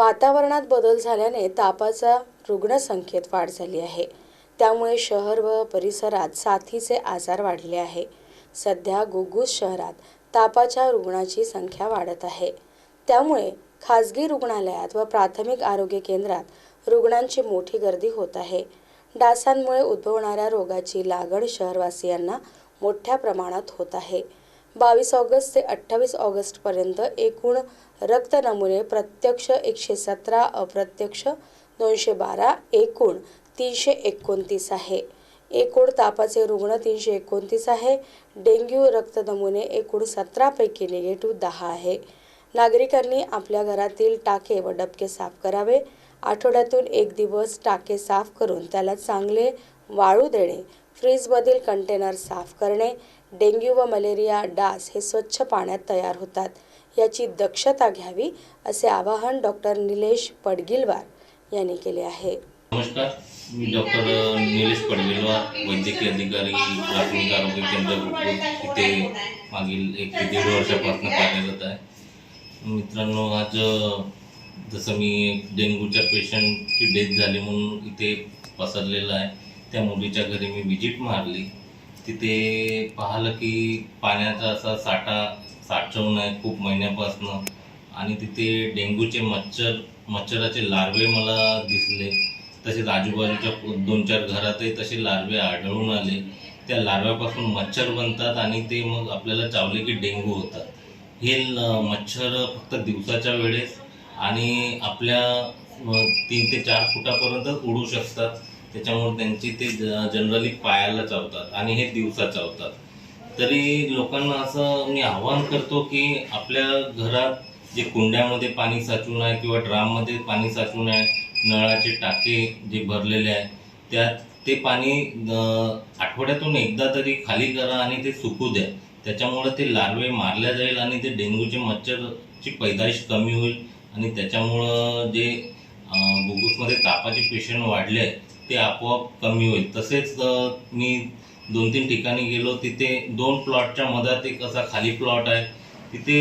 वातावरणात बदल झाल्याने तापाचा रुग्णसंख्येत वाढ झाली आहे. त्यामुळे शहर व परिसरात साथीचे आजार वाढले आहे. सध्या गुग्गूस शहरात तापाच्या रुग्णाची संख्या वाढत आहे. त्यामुळे खाजगी रुग्णालयात व प्राथमिक आरोग्य केंद्रात रुग्णांची मोठी गर्दी होत आहे. डासांमुळे उद्भवणाऱ्या रोगाची लागण शहरवासियांना मोठ्या प्रमाणात होत आहे. बावीस ऑगस्ट ते अठ्ठावीस ऑगस्टपर्यंत एकूण रक्त नमुने प्रत्यक्ष एकशे सतरा अप्रत्यक्ष दोनशे बारा एकूण तीनशे एकोणतीस आहे. एकूण तापाचे रुग्ण तीनशे एकोणतीस आहे. डेंग्यू रक्त नमुने एकूण सतरापैकी निगेटिव्ह दहा आहे. नागरिकांनी आपल्या घरातील टाके व डबके साफ करावे. आठवड्यातून एक दिवस टाके साफ करून त्याला चांगले वाळू देणे. फ्रीजमधील कंटेनर साफ करणे. डेंग्यू व मलेरिया डास हे स्वच्छ पाण्यात तयार होतात. याची दक्षता घ्यावी असे आवाहन डॉक्टर निलेश पडगिलवार यांनी केले आहे. नमस्कार. मी डॉक्टर निलेश पडगिलवार वैद्यकीय अधिकारी प्राथमिक आरोग्य केंद्र इथे मागील एक ते दीड वर्षापासून कार्यरत आहे. मित्रांनो आज जसं मी डेंग्यूच्या पेशंटची डेथ झाली म्हणून इथे पसरलेलं आहे. त्या मुलीच्या घरी मी विजिट मारली. तिथे पाहिलं की पाण्याचा असा साठा साठवून आहे खूप महिन्यापासनं. आणि तिथे डेंग्यूचे मच्छर मच्छराचे लार्वे मला दिसले. तसेच आजूबाजूच्या दोन चार घरातही तसे लार्वे आढळून आले. त्या लार्व्यापासून मच्छर बनतात आणि ते मग आपल्याला चावले की डेंग्यू होतात. हे मच्छर फक्त दिवसाच्या वेळेस आणि आपल्या तीन ते चार फुटापर्यंत उडू शकतात. त्याच्यामुळे त्यांची ते जनरली पायाला चावतात आणि हे दिवसा चावतात. तरी लोकांना असं मी आवाहन करतो की आपल्या घरात जे कुंड्यामध्ये पाणी साचून आहे किंवा ड्राममध्ये पाणी साचून आहे नळाचे टाके जे भरलेले आहे त्यात ते पाणी आठवड्यातून एकदा तरी खाली करा आणि ते सुकू द्या. त्याच्यामुळे ते लार्वे मारल्या जाईल आणि ते डेंग्यूचे मच्छरची पैदाइश कमी होईल आणि त्याच्यामुळं जे अं, तापाचे पेशंट वाढले आहेत ते आपोआप कमी होईल. तसेच मी दोन तीन ठिकाणी गेलो तिथे दोन प्लॉटच्या मधात एक असा खाली प्लॉट आहे. तिथे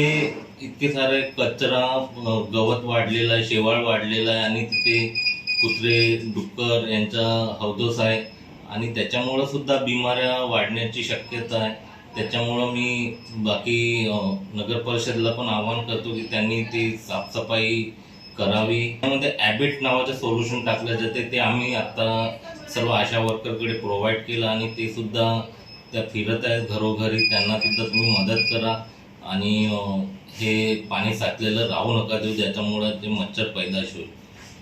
इतके सारे कचरा गवत वाढलेलं आहे शेवाळ वाढलेलं आहे आणि तिथे कुत्रे डुक्कर यांचा हौदोस आहे. आणि त्याच्यामुळं सुद्धा बिमाऱ्या वाढण्याची शक्यता आहे. त्याच्यामुळं मी बाकी अं, नगर परिषदला पण आवाहन करतो की त्यांनी ती साफसफाई करावी. त्यामध्ये ॲबिट नावाचं सोल्युशन टाकलं जाते ते आम्ही आता सर्व आशा वर्करकडे प्रोव्हाइड केलं आणि ते सुद्धा त्या फिरत आहेत घरोघरी. त्यांना सुद्धा तुम्ही मदत करा. आणि हे पाणी साचलेलं राहू नका देऊ ज्याच्यामुळं ते मच्छर पैदाश होईल.